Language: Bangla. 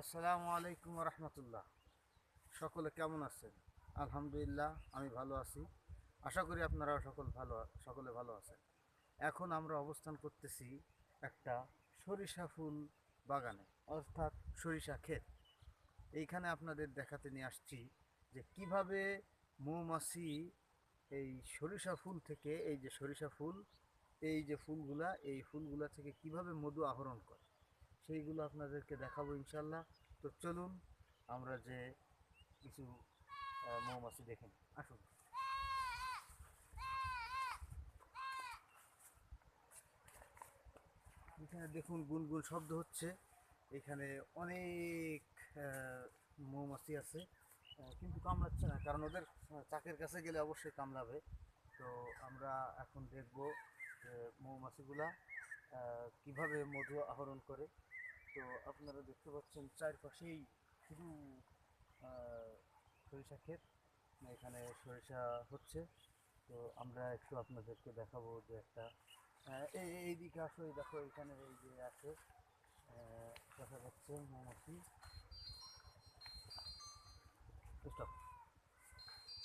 আসসালামু আলাইকুম রহমতুল্লাহ সকলে কেমন আছেন? আলহামদুলিল্লাহ, আমি ভালো আছি। আশা করি আপনারাও সকল ভালো, সকলে ভালো আছেন। এখন আমরা অবস্থান করতেছি একটা সরিষা ফুল বাগানে, অর্থাৎ সরিষা ক্ষেত। এইখানে আপনাদের দেখাতে নিয়ে আসছি যে কীভাবে মৌমাছি এই সরিষা ফুল থেকে, এই যে সরিষা ফুল, এই যে ফুলগুলা, এই ফুলগুলা থেকে কীভাবে মধু আহরণ করে। সেইগুলো আপনাদেরকে দেখাবো ইনশাল্লাহ। তো চলুন, আমরা যে কিছু মৌমাছি দেখেন। আসুন। এখানে দেখুন গুনগুন শব্দ হচ্ছে। এখানে অনেক মৌমাছি আছে। কিন্তু কামড়াচ্ছে না, কারণ ওদের চাকের কাছে গেলে অবশ্যই কামড়াবে। তো আমরা এখন দেখব মৌমাছিগুলা কীভাবে মধু আহরণ করে। তো আপনারা দেখতে পাচ্ছেন চারপাশেই শুধু সরিষা ক্ষেত, এখানে সরিষা হচ্ছে। তো আমরা একটু আপনাদেরকে দেখাবো যে একটা এই এই দিকে আসো দেখো এখানে এই যে আছে দেখা যাচ্ছে মৌমাছি।